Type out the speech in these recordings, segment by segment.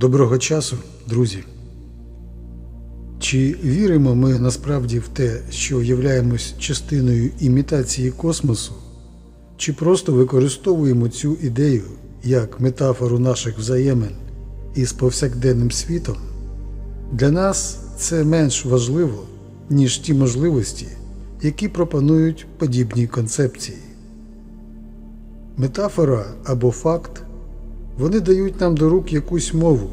Доброго часу, друзі. Чи віримо ми насправді в те, що являємось частиною імітації космосу, чи просто використовуємо цю ідею як метафору наших взаємин із повсякденним світом? Для нас це менш важливо, ніж ті можливості, які пропонують подібні концепції. Метафора або факт вони дають нам до рук якусь мову,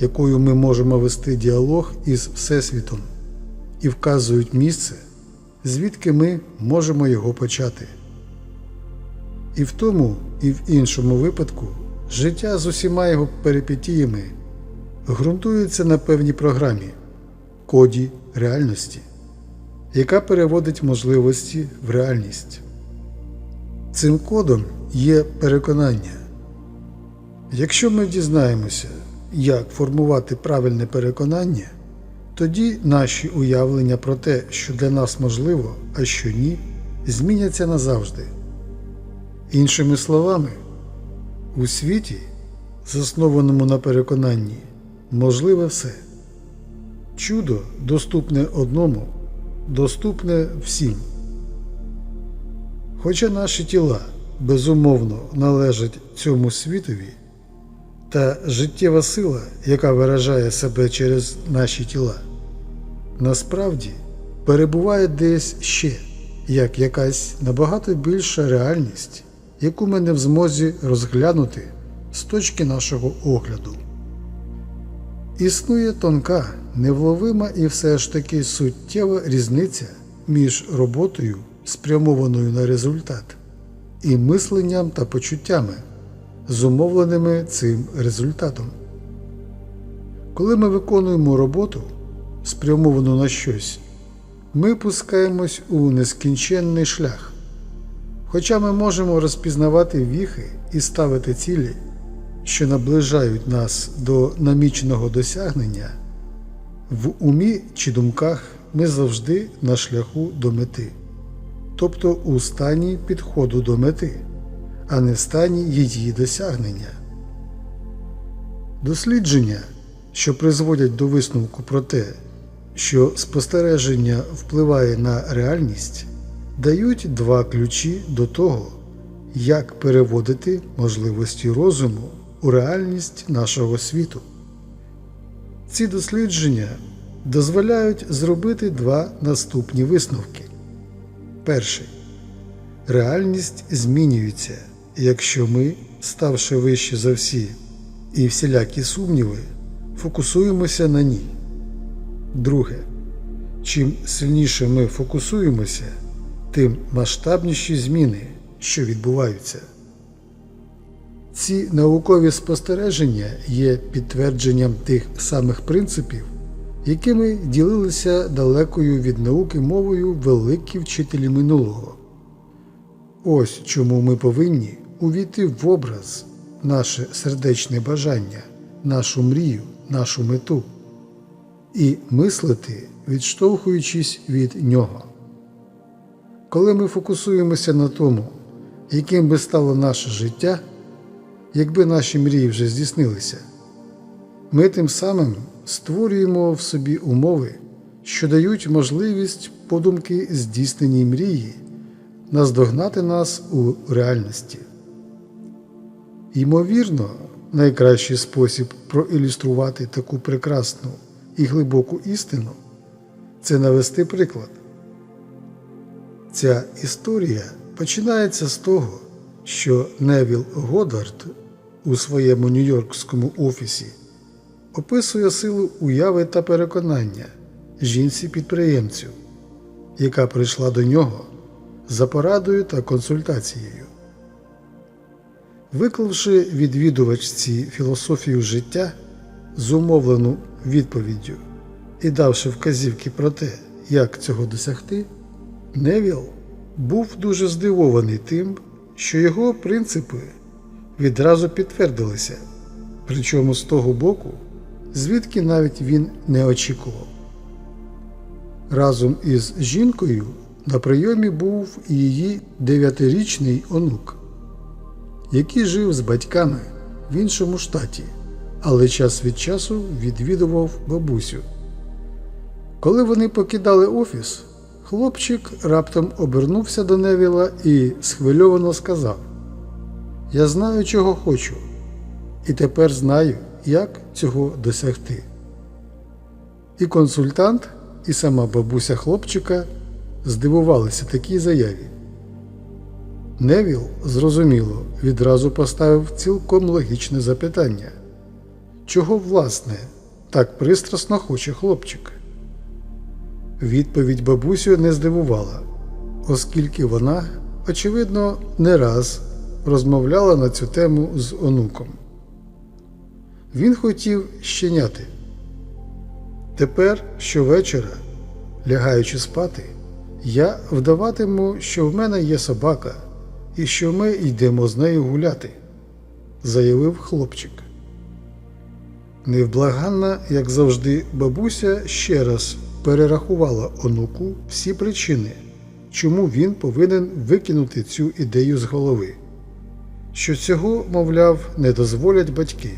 якою ми можемо вести діалог із Всесвітом, і вказують місце, звідки ми можемо його почати. І в тому, і в іншому випадку життя з усіма його перипетіями ґрунтується на певній програмі, коді реальності, яка переводить можливості в реальність. Цим кодом є переконання. Якщо ми дізнаємося, як формувати правильне переконання, тоді наші уявлення про те, що для нас можливо, а що ні, зміняться назавжди. Іншими словами, у світі, заснованому на переконанні, можливе все. Чудо доступне одному, доступне всім. Хоча наші тіла безумовно належать цьому світові, та життєва сила, яка виражає себе через наші тіла, насправді перебуває десь ще як якась набагато більша реальність, яку ми не в змозі розглянути з точки нашого огляду. Існує тонка, невловима і все ж таки суттєва різниця між роботою, спрямованою на результат, і мисленням та почуттями, зумовленими цим результатом. Коли ми виконуємо роботу, спрямовану на щось, ми пускаємось у нескінченний шлях. Хоча ми можемо розпізнавати віхи і ставити цілі, що наближають нас до наміченого досягнення, в умі чи думках ми завжди на шляху до мети, тобто у стані підходу до мети, а не в стані її досягнення. Дослідження, що призводять до висновку про те, що спостереження впливає на реальність, дають два ключі до того, як переводити можливості розуму у реальність нашого світу. Ці дослідження дозволяють зробити два наступні висновки. Перший. Реальність змінюється, якщо ми, ставши вище за всі і всілякі сумніви, фокусуємося на ній. Друге. Чим сильніше ми фокусуємося, тим масштабніші зміни, що відбуваються. Ці наукові спостереження є підтвердженням тих самих принципів, якими ділилися далекою від науки мовою великі вчителі минулого. Ось чому ми повинні увійти в образ, наше сердечне бажання, нашу мрію, нашу мету і мислити, відштовхуючись від нього. Коли ми фокусуємося на тому, яким би стало наше життя, якби наші мрії вже здійснилися, ми тим самим створюємо в собі умови, що дають можливість подумки здійсненій мрії наздогнати нас у реальності. Ймовірно, найкращий спосіб проілюструвати таку прекрасну і глибоку істину це навести приклад. Ця історія починається з того, що Невіл Годард у своєму нью-йоркському офісі описує силу уяви та переконання жінці-підприємцю, яка прийшла до нього за порадою та консультацією. Виклавши відвідувачці філософію життя, зумовлену відповіддю і давши вказівки про те, як цього досягти, Невіл був дуже здивований тим, що його принципи відразу підтвердилися, причому з того боку, звідки навіть він не очікував. Разом із жінкою на прийомі був і її дев'ятирічний онук, який жив з батьками в іншому штаті, але час від часу відвідував бабусю. Коли вони покидали офіс, хлопчик раптом обернувся до Невіла і схвильовано сказав: Я знаю, чого хочу, і тепер знаю, як цього досягти. І консультант, і сама бабуся хлопчика здивувалися такій заяві. Невіл, зрозуміло, відразу поставив цілком логічне запитання чого, власне, так пристрасно хоче хлопчик? Відповідь бабусю не здивувала, оскільки вона, очевидно, не раз розмовляла на цю тему з онуком. Він хотів щеняти. Тепер щовечора, лягаючи спати, я вдаватиму, що в мене є собака і що ми йдемо з нею гуляти, заявив хлопчик. Невблаганна, як завжди, бабуся ще раз перерахувала онуку всі причини, чому він повинен викинути цю ідею з голови, що цього, мовляв, не дозволять батьки,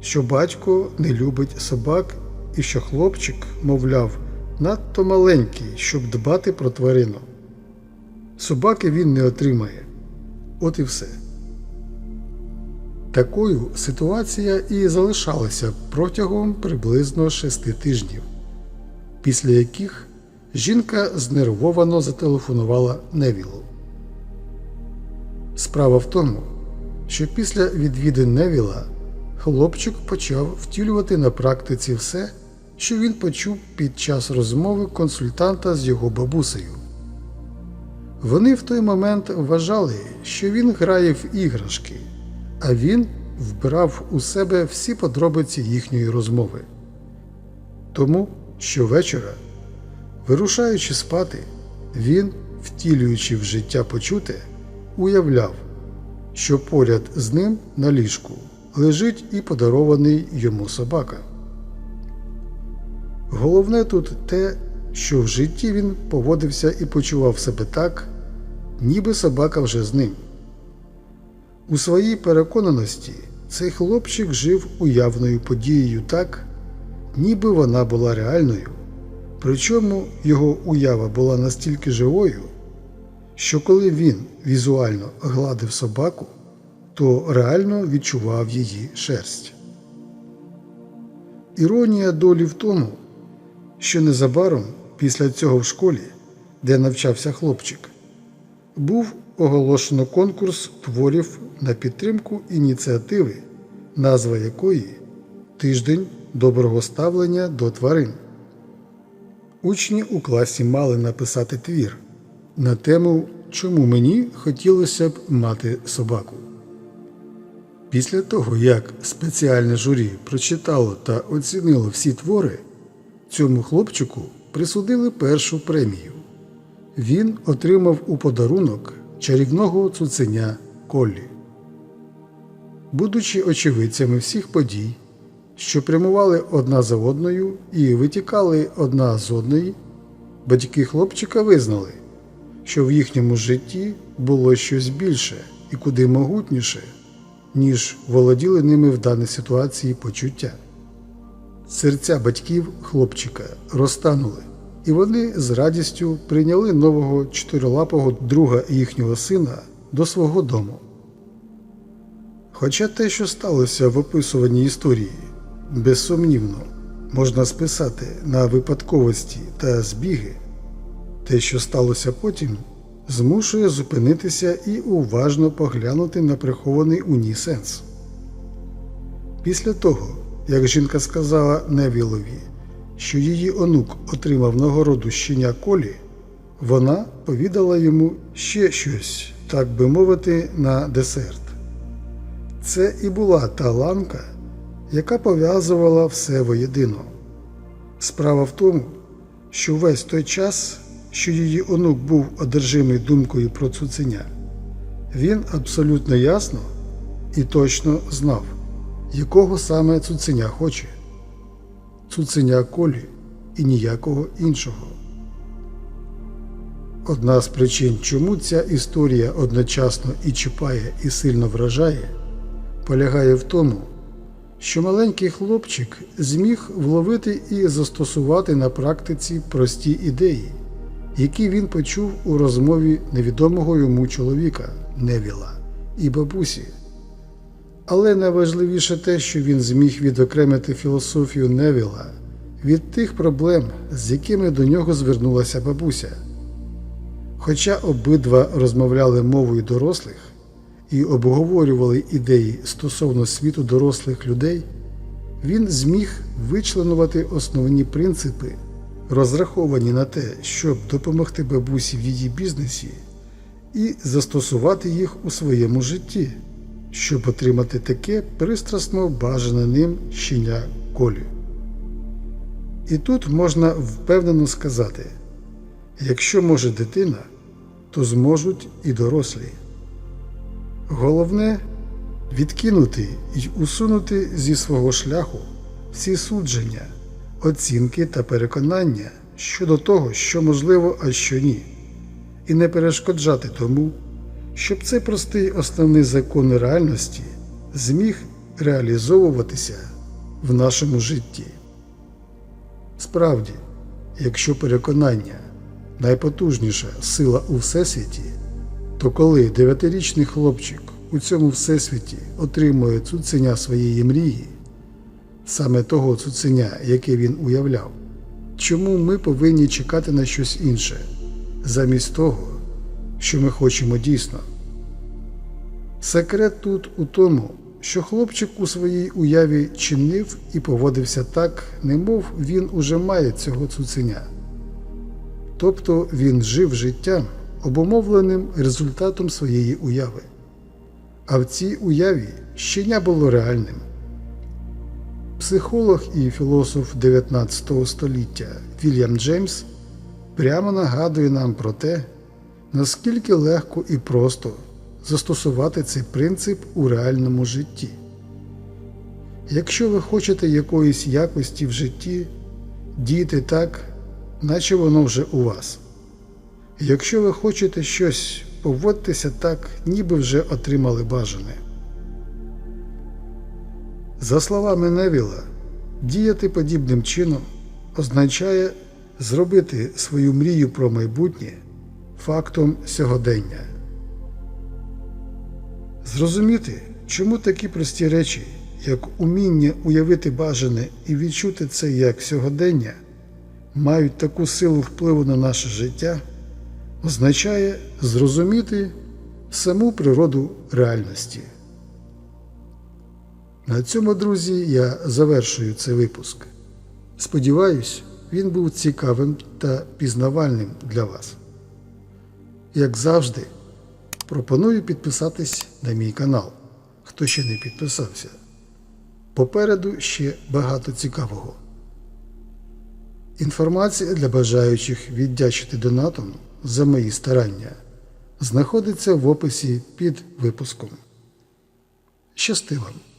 що батько не любить собак і що хлопчик, мовляв, надто маленький, щоб дбати про тварину. Собаки він не отримає. От і все. Такою ситуація і залишалася протягом приблизно шести тижнів, після яких жінка знервовано зателефонувала Невілу. Справа в тому, що після відвідин Невіла хлопчик почав втілювати на практиці все, що він почув під час розмови консультанта з його бабусею. Вони в той момент вважали, що він грає в іграшки, а він вбирав у себе всі подробиці їхньої розмови. Тому щовечора, вирушаючи спати, він, втілюючи в життя почуте, уявляв, що поряд з ним на ліжку лежить і подарований йому собака. Головне тут те, що в житті він поводився і почував себе так, ніби собака вже з ним. У своїй переконаності цей хлопчик жив уявною подією так, ніби вона була реальною, причому його уява була настільки живою, що коли він візуально гладив собаку, то реально відчував її шерсть. Іронія долі в тому, що незабаром після цього в школі, де навчався хлопчик, був оголошено конкурс творів на підтримку ініціативи, назва якої Тиждень доброго ставлення до тварин. Учні у класі мали написати твір на тему, чому мені хотілося б мати собаку. Після того, як спеціальне журі прочитало та оцінило всі твори, цьому хлопчику присудили першу премію. Він отримав у подарунок чарівного цуценя Коллі. Будучи очевидцями всіх подій, що прямували одна за одною і витікали одна з одної, батьки хлопчика визнали, що в їхньому житті було щось більше і куди могутніше, ніж володіли ними в даній ситуації почуття. Серця батьків хлопчика розтанули, і вони з радістю прийняли нового чотирилапого друга їхнього сина до свого дому. Хоча те, що сталося в описуванні історії, безсумнівно можна списати на випадковості та збіги, те, що сталося потім, змушує зупинитися і уважно поглянути на прихований у ній сенс. Після того, як жінка сказала Невілові, що її онук отримав нагороду щеня колі, вона повідала йому ще щось, так би мовити, на десерт. Це і була та ланка, яка пов'язувала все воєдино. Справа в тому, що весь той час, що її онук був одержимий думкою про цуценя, він абсолютно ясно і точно знав, якого саме цуценя хоче цуценя колі і ніякого іншого. Одна з причин, чому ця історія одночасно і чіпає, і сильно вражає, полягає в тому, що маленький хлопчик зміг вловити і застосувати на практиці прості ідеї, які він почув у розмові невідомого йому чоловіка Невіла і бабусі. Але найважливіше те, що він зміг відокремити філософію Невіла від тих проблем, з якими до нього звернулася бабуся. Хоча обидва розмовляли мовою дорослих і обговорювали ідеї стосовно світу дорослих людей, він зміг вичленувати основні принципи, розраховані на те, щоб допомогти бабусі в її бізнесі, і застосувати їх у своєму житті, щоб отримати таке пристрасно бажане ним щеня колю. І тут можна впевнено сказати: якщо може дитина, то зможуть і дорослі. Головне відкинути й усунути зі свого шляху всі судження, оцінки та переконання щодо того, що можливо, а що ні, і не перешкоджати тому, щоб цей простий основний закон реальності зміг реалізовуватися в нашому житті. Справді, якщо переконання найпотужніша сила у всесвіті, то коли дев'ятирічний хлопчик у цьому всесвіті отримує цуценя своєї мрії, саме того цуценя, яке він уявляв, чому ми повинні чекати на щось інше, замість того, що ми хочемо дійсно? Секрет тут у тому, що хлопчик у своїй уяві чинив і поводився так, немов він уже має цього цуценя. Тобто він жив життям, обумовленим результатом своєї уяви. А в цій уяві щеня було реальним. Психолог і філософ 19 століття Вільям Джеймс прямо нагадує нам про те, наскільки легко і просто застосувати цей принцип у реальному житті. Якщо ви хочете якоїсь якості в житті, дійте так, наче воно вже у вас. Якщо ви хочете щось, поводьтеся так, ніби вже отримали бажане. За словами Невіла, діяти подібним чином означає зробити свою мрію про майбутнє фактом сьогодення. Зрозуміти, чому такі прості речі, як уміння уявити бажане і відчути це як сьогодення, мають таку силу впливу на наше життя, означає зрозуміти саму природу реальності. На цьому, друзі, я завершую цей випуск. Сподіваюсь, він був цікавим та пізнавальним для вас. Як завжди, пропоную підписатись на мій канал, хто ще не підписався. Попереду ще багато цікавого. Інформація для бажаючих віддячити донатом за мої старання знаходиться в описі під випуском. Щасти вам!